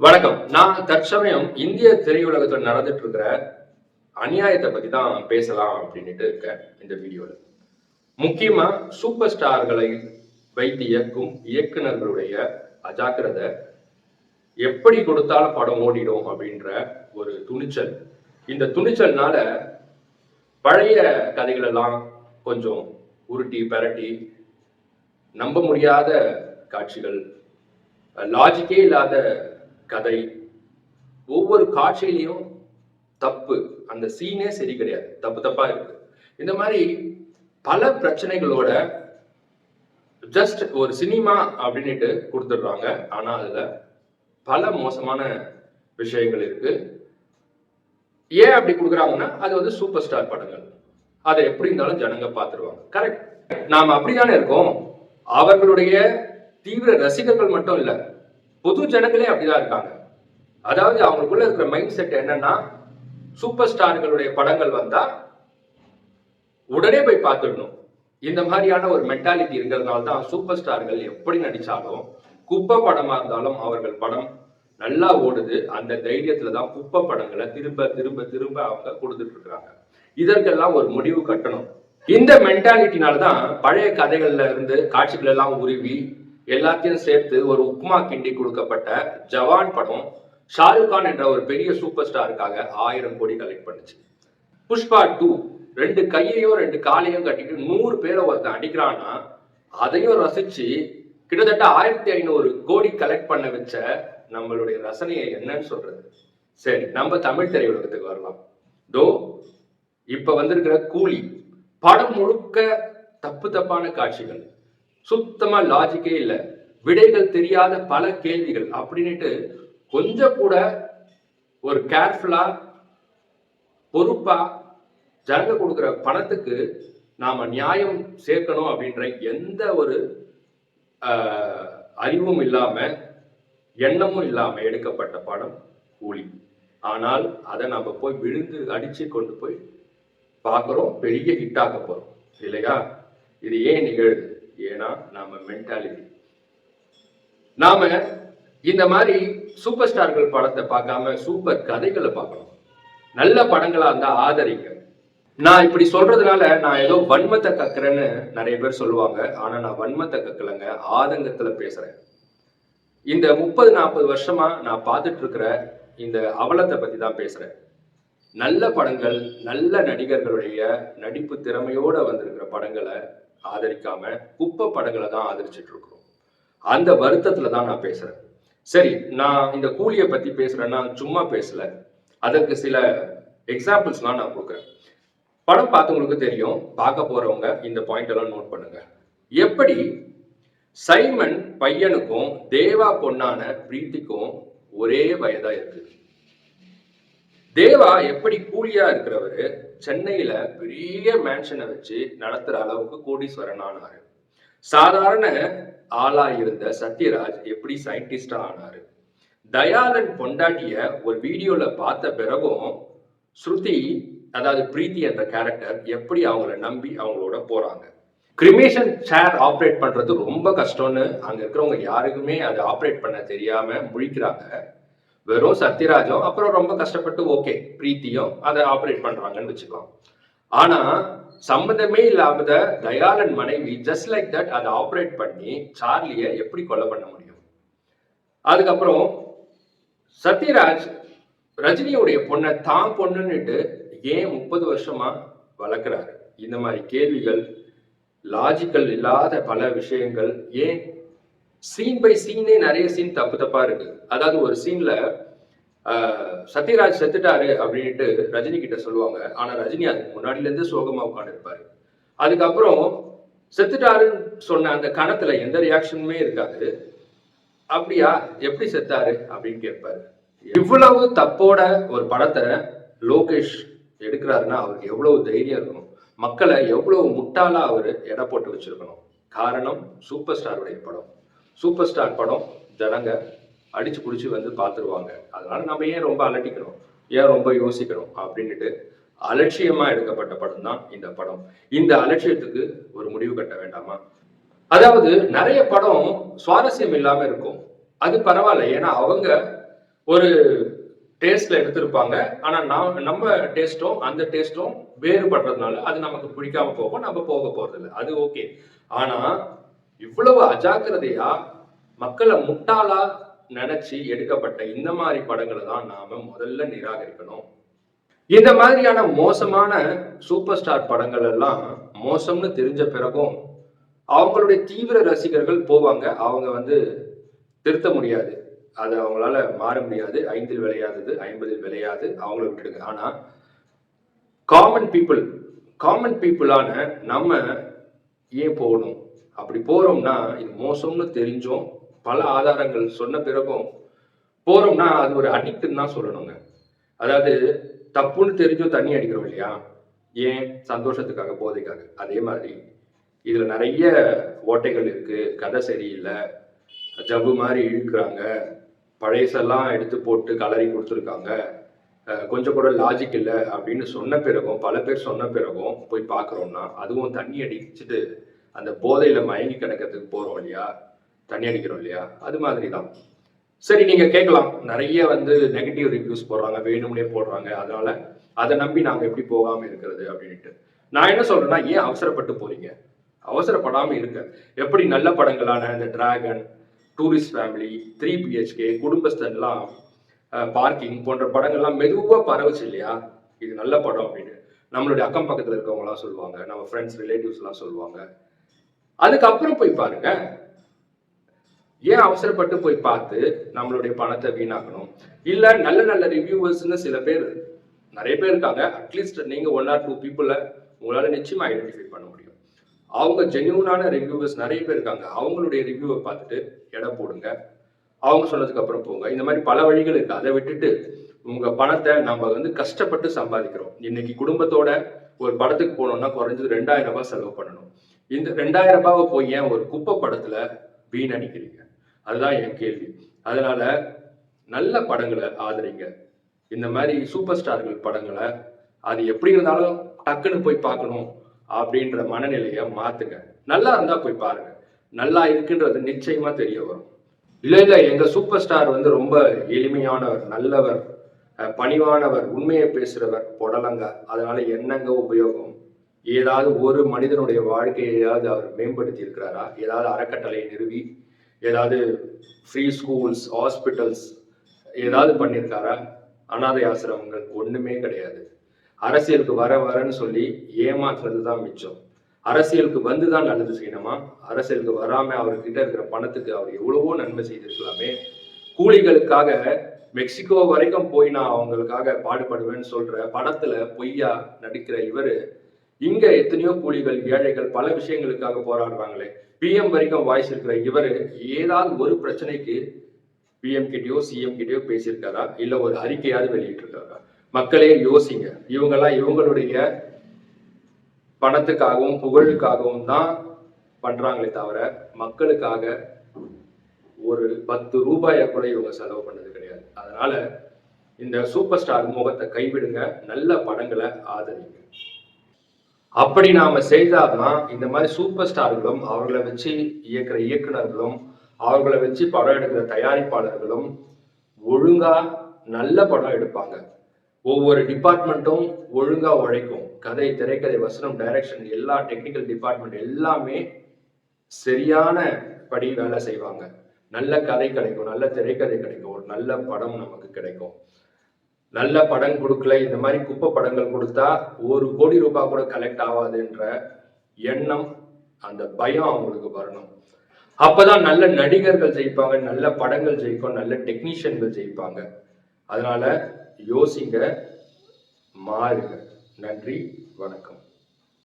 வணக்கம். நான் தற்சமயம் இந்திய திரையுலகத்தில் நடந்துட்டு இருக்கிற அநியாயத்தை பத்தி தான் பேசலாம் அப்படின்னுட்டு இருக்கேன் இந்த வீடியோல. முக்கியமா சூப்பர் ஸ்டார்களை வைத்து இயக்கும் இயக்குனர்களுடைய அஜாக்கிரதை எப்படி கொடுத்தாலும் படம் ஓடிடும் அப்படின்ற ஒரு துணிச்சல். இந்த துணிச்சல்னால பழைய கதைகள் எல்லாம் கொஞ்சம் உருட்டி பரட்டி நம்ப முடியாத காட்சிகள் லாஜிக்கே இல்லாத கதை. ஒவ்வொரு காட்சியிலையும் தப்பு. அந்த சீனே சரி கிடையாது. தப்பு தப்பா இருக்கு. இந்த மாதிரி பல பிரச்சனைகளோட ஜஸ்ட் ஒரு சினிமா அப்படின்னுட்டு கொடுத்துடுறாங்க. ஆனா அதுல பல மோசமான விஷயங்கள் இருக்கு. ஏன் அப்படி கொடுக்குறாங்கன்னா அது வந்து சூப்பர் ஸ்டார் படங்கள். அதை எப்படி இருந்தாலும் ஜனங்க பார்த்துருவாங்க. கரெக்ட் நாம அப்படிதானே இருக்கோம்? அவர்களுடைய தீவிர ரசிகர்கள் மட்டும் இல்லை பொது ஜனங்களே அப்படிதான் இருக்காங்க. அதாவது அவங்களுக்குள்ள இருக்கிற மைண்ட் செட் என்னன்னா சூப்பர் ஸ்டார்களுடைய படங்கள் வந்தா உடனே போய் பார்த்துடணும். இந்த மாதிரியான ஒரு மென்டாலிட்டி இருக்கிறதுனால தான் சூப்பர் ஸ்டார்கள் எப்படி நடிச்சாலும் குப்பை படமா இருந்தாலும் அவர்கள் படம் நல்லா ஓடுது. அந்த தைரியத்துல தான் குப்பை படங்களை திரும்ப திரும்ப திரும்ப அவங்க கொடுத்துட்டு இருக்கிறாங்க இதற்கெல்லாம் ஒரு முடிவு கட்டணும். இந்த மென்டாலிட்டினால தான் பழைய கதைகள்ல இருந்து காட்சிகள் எல்லாம் உருவி எல்லாத்தையும் சேர்த்து ஒரு உப்மா கிண்டி கொடுக்கப்பட்ட ஜவான் படம் ஷாருக் கான் என்ற ஒரு பெரிய சூப்பர் ஸ்டாருக்காக ஆயிரம் கோடி கலெக்ட் பண்ணுச்சு. புஷ்பா டூ ரெண்டு கையையும் ரெண்டு காலையும் கட்டிட்டு நூறு பேரை ஒருத்தன் அடிக்கிறான்னா அதையும் ரசிச்சு கிட்டத்தட்ட ஆயிரத்தி ஐநூறு கோடி கலெக்ட் பண்ண வச்ச நம்மளுடைய ரசனையை என்னன்னு சொல்றது? சரி நம்ம தமிழ் திரையுலகத்துக்கு வரலாம். டோ இப்ப வந்திருக்கிற கூலி படம் முழுக்க தப்பு தப்பான காட்சிகள். சுத்தமா லாஜிக்கே இல்லை. விடைகள் தெரியாத பல கேள்விகள் அப்படின்னுட்டு கொஞ்சம் கூட ஒரு கேர்ஃபுல்லா பொறுப்பா ஜனங்க கொடுக்குற பணத்துக்கு நாம நியாயம் சேர்க்கணும் அப்படின்ற எந்த ஒரு அறிவும் இல்லாம எண்ணமும் இல்லாம எடுக்கப்பட்ட படம் கூலி. ஆனால் அதை நம்ம போய் விழுந்து அடிச்சு கொண்டு போய் பார்க்குறோம். பெரிய ஹிட் போகிறோம் போறோம். இல்லையா? இது ஏன் நிகழுது? ஏன்னா நாம மென்டாலிட்டி நாம இந்த மாதிரி சூப்பர் ஸ்டார்கள் படத்தை பார்க்காம சூப்பர் கதைகளை பார்க்கணும். நல்ல படங்களா இருந்தா ஆதரிங்க. நான் இப்படி சொல்றதுனால நான் ஏதோ வன்மத்தை கக்குறேன்னு நிறைய பேர் சொல்லுவாங்க. ஆனா நான் வன்மத்தை கக்கலைங்க ஆதங்கத்துல பேசுறேன். இந்த முப்பது நாற்பது வருஷமா நான் பார்த்துட்டு இருக்கிற இந்த அவலத்தை பத்தி தான் பேசுறேன். நல்ல படங்கள் நல்ல நடிகர்களுடைய நடிப்பு திறமையோட வந்திருக்கிற படங்களை ஆதரிக்காம குப்பை படங்களை தான் ஆதரிச்சிட்டு இருக்கிறோம். அந்த வருத்தத்துல தான் நான் பேசுறேன். சரி நான் இந்த கூலியை பத்தி பேசுறேன்னா சும்மா பேசல. அதற்கு சில எக்ஸாம்பிள்ஸ்லாம் நான் கொடுக்குறேன். படம் பார்த்தவங்களுக்கு தெரியும். பார்க்க போறவங்க இந்த பாயிண்ட் எல்லாம் நோட் பண்ணுங்க. எப்படி சைமன் பையனுக்கும் தேவா பொண்ணான பிரீத்திக்கும் ஒரே வயதா இருக்கு தேவா எப்படி கூலியா இருக்கிறவரு? சென்னையில பெரிய மேன்ஷனை வச்சு நடத்துற அளவுக்கு கோடீஸ்வரன் ஆனாரு. சாதாரண ஆளா இருந்த சத்யராஜ் எப்படி சயின்டிஸ்டா ஆனாரு? தயாளன் பொண்டாட்டிய ஒரு வீடியோல பார்த்த பிறகும் ஸ்ருதி அதாவது பிரீத்தி என்ற கேரக்டர் எப்படி அவங்கள நம்பி அவங்களோட போறாங்க? கிரிமேஷன் சேர் ஆப்ரேட் பண்றது ரொம்ப கஷ்டம்னு அங்க இருக்கிறவங்க யாருக்குமே அதை ஆப்ரேட் பண்ண தெரியாம முழிக்கிறாங்க. வெறும் சத்யராஜும் அப்புறம் ரொம்ப கஷ்டப்பட்டு ஓகே பிரீத்தியும் அதை ஆப்ரேட் பண்றாங்கன்னு வச்சுக்கலாம் ஆனா சம்பந்தமே இல்லாமத தயாளன் மனைவி ஜஸ்ட் லைக் தட் அதை ஆப்ரேட் பண்ணி சார்லியை எப்படி கொலை பண்ண முடியும்? அதுக்கப்புறம் சத்யராஜ் ரஜினியுடைய பொண்ணை தான் பொண்ணுன்னுட்டு ஏன் முப்பது வருஷமா வளர்க்குறாரு? இந்த மாதிரி கேள்விகள் லாஜிக்கல் இல்லாத பல விஷயங்கள் ஏன் சீன் பை சீனே நிறைய சீன் தப்பு தப்பா இருக்கு. அதாவது ஒரு சீன்ல சத்யராஜ் செத்துட்டாரு அப்படின்ட்டு ரஜினி கிட்ட சொல்லுவாங்க. ஆனா ரஜினி அதுக்கு முன்னாடில இருந்து சோகமா உட்காந்துருப்பாரு அதுக்கப்புறம் செத்துட்டாருன்னு சொன்ன அந்த கணத்துல எந்த ரியாக்ஷனுமே இருக்காது. அப்படியா? எப்படி செத்தாரு அப்படின்னு கேட்பாரு. இவ்வளவு தப்போட ஒரு படத்தை லோகேஷ் எடுக்கிறாருன்னா அவருக்கு எவ்வளவு தைரியம் இருக்கணும்? மக்களை எவ்வளவு முட்டாளா அவர் எடை போட்டு வச்சிருக்கணும்? காரணம் சூப்பர் ஸ்டாருடைய படம். சூப்பர் ஸ்டார் படம் ஜனங்க அடிச்சு பிடிச்சி வந்து பார்த்துருவாங்க அதனால நம்ம ஏன் ரொம்ப அலட்டிக்கணும் ஏன் ரொம்ப யோசிக்கணும் அப்படின்னுட்டு அலட்சியமா எடுக்கப்பட்ட படம் தான் இந்த படம். இந்த அலட்சியத்துக்கு ஒரு முடிவு கட்ட வேண்டாமா? அதாவது நிறைய படம் சுவாரஸ்யம் இல்லாம இருக்கும். அது பரவாயில்ல. ஏன்னா அவங்க ஒரு டேஸ்ட்ல எடுத்திருப்பாங்க. ஆனா நாம் நம்ம டேஸ்டும் அந்த டேஸ்டும் வேறுபடுறதுனால அது நமக்கு பிடிக்காம போகும். நம்ம போக போறது இல்லை அது ஓகே ஆனா இவ்வளவு அஜாக்கிரதையா மக்களை முட்டாளா நினைச்சு எடுக்கப்பட்ட இந்த மாதிரி படங்களை தான் நாம முதல்ல நிராகரிக்கணும். இந்த மாதிரியான மோசமான சூப்பர் ஸ்டார் படங்கள் எல்லாம் மோசம்னு தெரிஞ்ச பிறகும் அவங்களுடைய தீவிர ரசிகர்கள் போவாங்க. அவங்க வந்து திருத்த முடியாது. அது அவங்களால மாற முடியாது. ஐந்தில் விளையாதது ஐம்பதில் விளையாது. அவங்கள விட்டுடுங்க. ஆனா காமன் பீப்புள் காமன் பீப்புளான நம்ம ஏன் போகணும்? அப்படி போறோம்னா இது மோசம்னு தெரிஞ்சும். பல ஆதாரங்கள் சொன்ன பிறகும் போறோம்னா அது ஒரு அடிக்ட்னு தான் சொல்லணுங்க. அதாவது தப்புன்னு தெரிஞ்சும் தண்ணி அடிக்கிறோம் இல்லையா? ஏன்? சந்தோஷத்துக்காக போதைக்காக. அதே மாதிரி இதுல நிறைய ஓட்டைகள் இருக்கு. கதை சரியில்லை. ஜவ்வு மாதிரி இழுக்கிறாங்க. பழையசெல்லாம் எடுத்து போட்டு கலரி கொடுத்துருக்காங்க. கொஞ்சம் கூட லாஜிக் இல்லை அப்படின்னு சொன்ன பிறகும் பல பேர் சொன்ன பிறகும் போய் பார்க்குறோம்னா அதுவும் தண்ணி அடிச்சுட்டு அந்த போதையில் மயங்கி கிடக்கிறதுக்கு போகிறோம் இல்லையா? தண்ணி அடிக்கிறோம் இல்லையா? அது மாதிரி தான் சரி நீங்கள் கேட்கலாம். நிறைய வந்து நெகட்டிவ் ரிவ்யூஸ் போடுறாங்க வேணும்னே போடுறாங்க. அதனால அதை நம்பி நாங்கள் எப்படி போகாமல் இருக்கிறது அப்படின்ட்டு நான் என்ன சொல்கிறேன்னா ஏன் அவசரப்பட்டு போறீங்க? அவசரப்படாமல் இருக்க எப்படி நல்ல படங்களான இந்த Dragon Tourist Family three BHK குடும்பஸ்தன்லாம் parking போன்ற படங்கள்லாம் மெதுவாக பரவுச்சு இல்லையா? இது நல்ல படம் அப்படின்னு. நம்மளுடைய அக்கம் பக்கத்தில் இருக்கவங்களாம் சொல்லுவாங்க. நம்ம ஃப்ரெண்ட்ஸ் ரிலேட்டிவ்ஸ்லாம் சொல்லுவாங்க. அதுக்கப்புறம் போய் பாருங்க. ஏன் அவசரப்பட்டு போய் பார்த்து நம்மளுடைய பணத்தை வீணாக்கணும்? இல்ல நல்ல நல்ல ரிவ்யூவர்ஸ்னு சில பேர் நிறைய பேர் இருக்காங்க. அட்லீஸ்ட் நீங்க ஒன் ஆர் டூ பீப்புள உங்களால நிச்சயமா ஐடென்டிஃபை பண்ண முடியும். அவங்க ஜென்யூனான ரிவ்யூவர்ஸ் நிறைய பேர் இருக்காங்க. அவங்களுடைய ரிவ்யூவை பார்த்துட்டு எடை போடுங்க. அவங்க சொன்னதுக்கு அப்புறம் போங்க. இந்த மாதிரி பல வழிகள் இருக்கு. அதை விட்டுட்டு உங்க பணத்தை நம்ம வந்து கஷ்டப்பட்டு சம்பாதிக்கிறோம். இன்னைக்கு குடும்பத்தோட ஒரு படத்துக்கு போனோம்னா குறைஞ்சது ரெண்டாயிரம் ரூபாய் செலவு பண்ணணும். இந்த ரெண்டாயிரம் ரூபாவை போய் ஏன் ஒரு குப்பை படத்துல வீணடிக்கிறீங்க? அதுதான் என் கேள்வி. அதனால நல்ல படங்களை ஆதரிங்க. இந்த மாதிரி சூப்பர் ஸ்டார்கள் படங்களை அது எப்படி இருந்தாலும் டக்குன்னு போய் பார்க்கணும் அப்படின்ற மனநிலையை மாத்துங்க. நல்லா இருந்தா போய் பாருங்க. நல்லா இருக்குன்றது நிச்சயமா தெரிய வரும். இல்லை இல்லை எங்கள் சூப்பர் ஸ்டார் வந்து ரொம்ப எளிமையானவர் நல்லவர் பணிவானவர் உண்மையை பேசுறவர் புடலங்க. அதனால என்னங்க உபயோகம்? ஏதாவது ஒரு மனிதனுடைய வாழ்க்கையாவது அவர் மேம்படுத்தி இருக்கிறாரா ஏதாவது அறக்கட்டளை நிறுவி ஏதாவது ஃப்ரீ ஸ்கூல்ஸ் ஹாஸ்பிட்டல்ஸ் ஏதாவது பண்ணியிருக்காரா? அனாதை ஆசிரமங்கள் ஒன்றுமே கிடையாது. அரசியலுக்கு வர வரன்னு சொல்லி ஏமாத்துறது தான் மிச்சம். அரசியலுக்கு வந்து தான் நல்லது செய்யணுமா? அரசியலுக்கு வராம அவர்கிட்ட இருக்கிற பணத்துக்கு அவர் எவ்வளவோ நன்மை செய்திருக்கலாமே. கூலிகளுக்காக மெக்சிகோ வரைக்கும் போய் நான் அவங்களுக்காக பாடுபடுவேன்னு சொல்ற படத்துல பொய்யா நடிக்கிற இவரு இங்க எத்தனையோ கூலிகள் ஏழைகள் பல விஷயங்களுக்காக போராடுறாங்களே. பிஎம் வரைக்கும் வாய்ஸ் இருக்கிற இவரு ஏதாவது ஒரு பிரச்சனைக்கு பிஎம் கிட்டயோ சிஎம் கிட்டயோ பேசியிருக்காரா? இல்ல ஒரு அறிக்கையாவது வெளியிட்டிருக்காரா? மக்களே யோசிங்க. இவங்கெல்லாம் இவங்களுடைய பணத்துக்காகவும் புகழுக்காகவும் தான் பண்றாங்களே தவிர மக்களுக்காக ஒரு பத்து ரூபாயை கூட இவங்க செலவு பண்ணது கிடையாது. அதனால இந்த சூப்பர் ஸ்டார் முகத்தை கைவிடுங்க. நல்ல படங்களை ஆதரிங்க. அப்படி நாம செய்தாதான் இந்த மாதிரி சூப்பர் ஸ்டார்களும் அவர்களை வச்சு இயக்குற இயக்குனர்களும் அவர்களை வச்சு படம் எடுக்கிற தயாரிப்பாளர்களும் ஒழுங்கா நல்ல படம் எடுப்பாங்க. ஒவ்வொரு டிபார்ட்மெண்ட்டும் ஒழுங்கா உழைக்கும். கதை திரைக்கதை வசனம் டைரக்ஷன் எல்லா டெக்னிக்கல் டிபார்ட்மெண்ட் எல்லாமே சரியான படி வேலை செய்வாங்க. நல்ல கதை கிடைக்கும் நல்ல திரைக்கதை கிடைக்கும் ஒரு நல்ல படம் நமக்கு கிடைக்கும். நல்ல படம் கொடுக்கல இந்த மாதிரி குப்பை படங்கள் கொடுத்தா ஒரு கோடி ரூபாய் கூட கலெக்ட் ஆகாதுன்ற எண்ணம் அந்த பயம் அவங்களுக்கு வரணும். அப்பதான் நல்ல நடிகர்கள் ஜெயிப்பாங்க நல்ல படங்கள் ஜெயிக்கும் நல்ல டெக்னீஷியன்கள் ஜெயிப்பாங்க. அதனால யோசிங்க மாறுங்க. நன்றி வணக்கம்.